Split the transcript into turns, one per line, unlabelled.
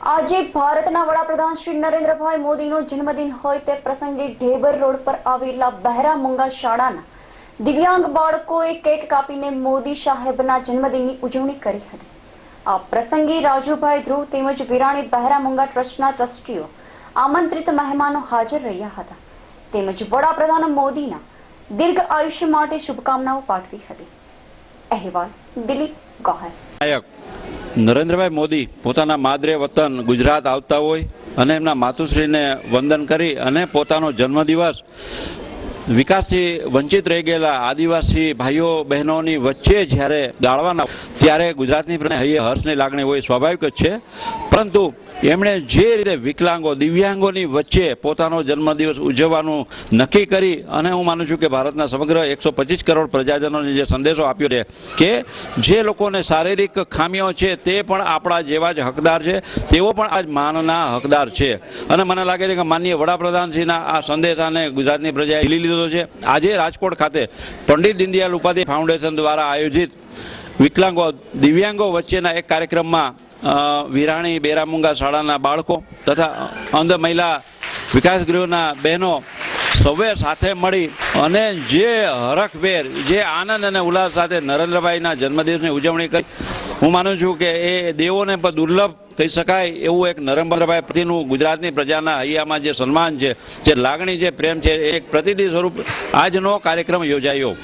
આજે ભારતના વડાપ્રધાન શ્રી નરેન્દ્રભાઈ મોદીનો જન્મદિન હોય તે પ્રસંગે ઢેબર રોડ પર આવેલા બહેરા મુંગા શાળાના દિવ્યાંગ બાળકોએ કેક કાપીને મોદી સાહેબના જન્મદિનની ઉજવણી કરી હતી. આ પ્રસંગે રાજુભાઈ ધ્રુવ તેમજ વિરાણી બહેરા મુંગા ટ્રસ્ટના ટ્રસ્ટીઓ આમંત્રિત મહેમાનો હાજર રહ્યા હતા. તેમજ વડાપ્રધાન મોદીના દીર્ઘ આયુષ્ય માટે શુભકામનાઓ પાઠવી હતી. અહેવાલ દિલીપ ગોહર
નરેન્દ્રભાઈ મોદી પોતાના માદરે વતન ગુજરાત આવતા હોય અને એમના માતુશ્રીને વંદન કરી અને પોતાનો જન્મદિવસ વિકાસથી વંચિત રહી ગયેલા આદિવાસી ભાઈઓ, બહેનોની વચ્ચે જ્યારે ગાળવાના ત્યારે ગુજરાતની હર્ષની લાગણી હોય સ્વાભાવિક જ છે. પરંતુ એમણે જે રીતે વિકલાંગો, દિવ્યાંગોની વચ્ચે પોતાનો જન્મદિવસ ઉજવવાનું નક્કી કરી અને હું માનું છું કે ભારતના સમગ્ર એકસો પચીસ કરોડ પ્રજાજનોને જે સંદેશો આપ્યો છે કે જે લોકોને શારીરિક ખામીઓ છે તે પણ આપણા જેવા જ હકદાર છે, તેઓ પણ આજ માનના હકદાર છે. અને મને લાગે છે કે માનનીય વડાપ્રધાનશ્રીના આ સંદેશાને ગુજરાતની પ્રજાએ ઝીલી લીધો છે. આજે રાજકોટ ખાતે પંડિત દીનદયાલ ઉપાધ્યાય ફાઉન્ડેશન દ્વારા આયોજિત વિકલાંગો દિવ્યાંગો વચ્ચેના એક કાર્યક્રમમાં વિરાણી બેરામુંગા શાળાના બાળકો તથા અંધ મહિલા વિકાસ ગૃહના બહેનો સૌએ સાથે મળી અને જે હરખભેર, જે આનંદ અને ઉલ્લાસ સાથે નરેન્દ્રભાઈના જન્મદિવસની ઉજવણી કરી હું માનું છું કે એ દેવોને પણ દુર્લભ કહી શકાય એવું એક નરેન્દ્રભાઈ પ્રતિનું ગુજરાતની પ્રજાના હૈયામાં જે સન્માન છે, જે લાગણી છે પ્રેમ છે એક પ્રતિનિધિ સ્વરૂપ આજનો કાર્યક્રમ યોજાયો.